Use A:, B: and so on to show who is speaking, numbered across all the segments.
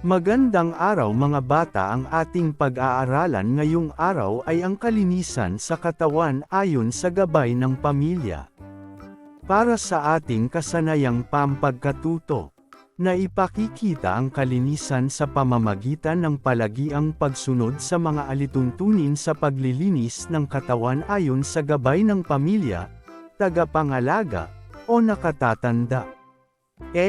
A: Magandang araw mga bata ang ating pag-aaralan ngayong araw ay ang kalinisan sa katawan ayon sa gabay ng pamilya. Para sa ating kasanayang pampagkatuto, na ipakikita ang kalinisan sa pamamagitan ng palagiang pagsunod sa mga alituntunin sa paglilinis ng katawan ayon sa gabay ng pamilya, tagapangalaga, o nakatatanda. A.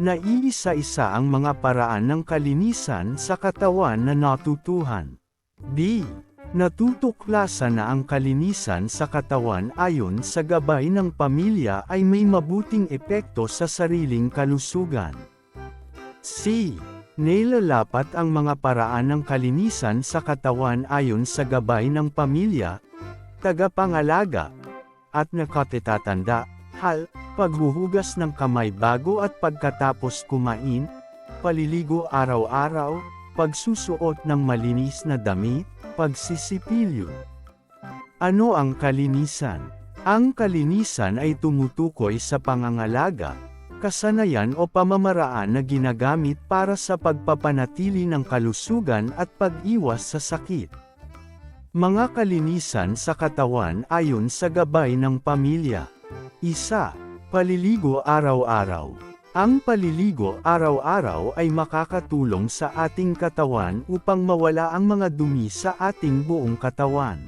A: Naiisa-isa ang mga paraan ng kalinisan sa katawan na natutuhan. B. Natutuklasan na ang kalinisan sa katawan ayon sa gabay ng pamilya ay may mabuting epekto sa sariling kalusugan. C. Nailalapat ang mga paraan ng kalinisan sa katawan ayon sa gabay ng pamilya, tagapangalaga, at nakatitatanda, hal, paghuhugas ng kamay bago at pagkatapos kumain, paliligo araw-araw, pagsusuot ng malinis na damit, pagsisipilyo. Ano ang kalinisan? Ang kalinisan ay tumutukoy sa pangangalaga, kasanayan o pamamaraan na ginagamit para sa pagpapanatili ng kalusugan at pag-iwas sa sakit. Mga kalinisan sa katawan ayon sa gabay ng pamilya. Isa, paliligo araw-araw. Ang paliligo araw-araw ay makakatulong sa ating katawan upang mawala ang mga dumi sa ating buong katawan.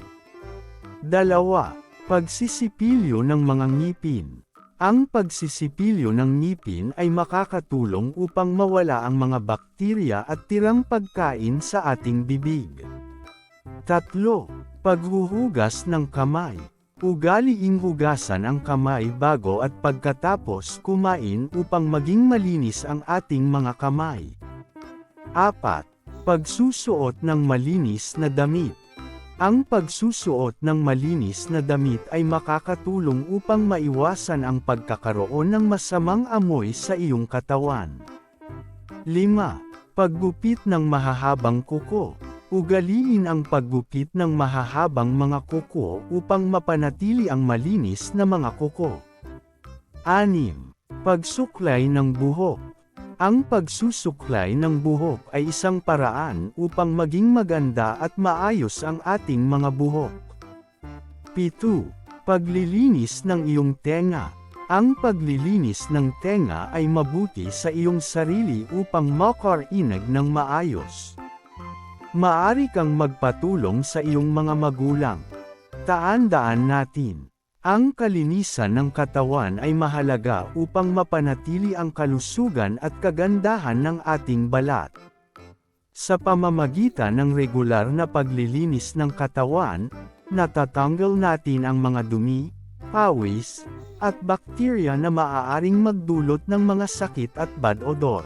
A: Dalawa, pagsisipilyo ng mga ngipin. Ang pagsisipilyo ng ngipin ay makakatulong upang mawala ang mga bakterya at tirang pagkain sa ating bibig. Tatlo, paghuhugas ng kamay. Ugaliing hugasan ang kamay bago at pagkatapos kumain upang maging malinis ang ating mga kamay. 4. Pagsusuot ng malinis na damit. Ang pagsusuot ng malinis na damit ay makakatulong upang maiwasan ang pagkakaroon ng masamang amoy sa iyong katawan. 5. Paggupit ng mahahabang kuko. Ugaliin ang paggupit ng mahahabang mga kuko upang mapanatili ang malinis na mga kuko. 6. Pagsuklay ng buhok. Ang pagsusuklay ng buhok ay isang paraan upang maging maganda at maayos ang ating mga buhok. 7. Paglilinis ng iyong tenga. Ang paglilinis ng tenga ay mabuti sa iyong sarili upang makarinig ng maayos. Maari kang magpatulong sa iyong mga magulang. Taandaan natin, ang kalinisan ng katawan ay mahalaga upang mapanatili ang kalusugan at kagandahan ng ating balat. Sa pamamagitan ng regular na paglilinis ng katawan, natatanggal natin ang mga dumi, pawis, at bakterya na maaaring magdulot ng mga sakit at bad odor.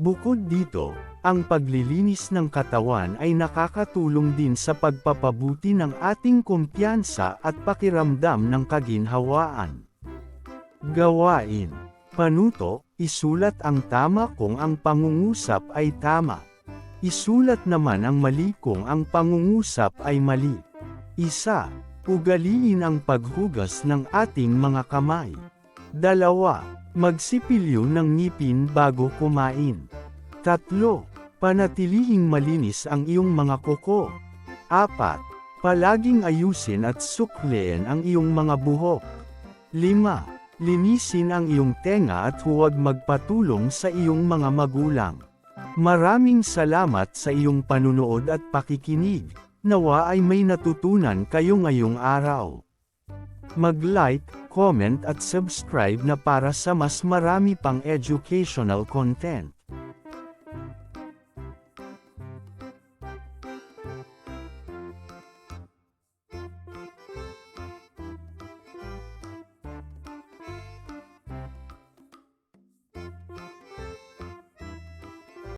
A: Bukod dito, ang paglilinis ng katawan ay nakakatulong din sa pagpapabuti ng ating kumpiyansa at pakiramdam ng kaginhawaan. Gawain. Panuto, isulat ang tama kung ang pangungusap ay tama. Isulat naman ang mali kung ang pangungusap ay mali. Isa, ugaliin ang paghugas ng ating mga kamay. Dalawa, magsipilyo ng ngipin bago kumain. Tatlo, Panatilihing malinis ang iyong mga kuko. 4. Palaging ayusin at sukliin ang iyong mga buhok. 5. Linisin ang iyong tenga at huwag magpatulong sa iyong mga magulang. Maraming salamat sa iyong panunood at pakikinig. Nawa ay may natutunan kayo ngayong araw. Mag-like, comment at subscribe na para sa mas marami pang educational content.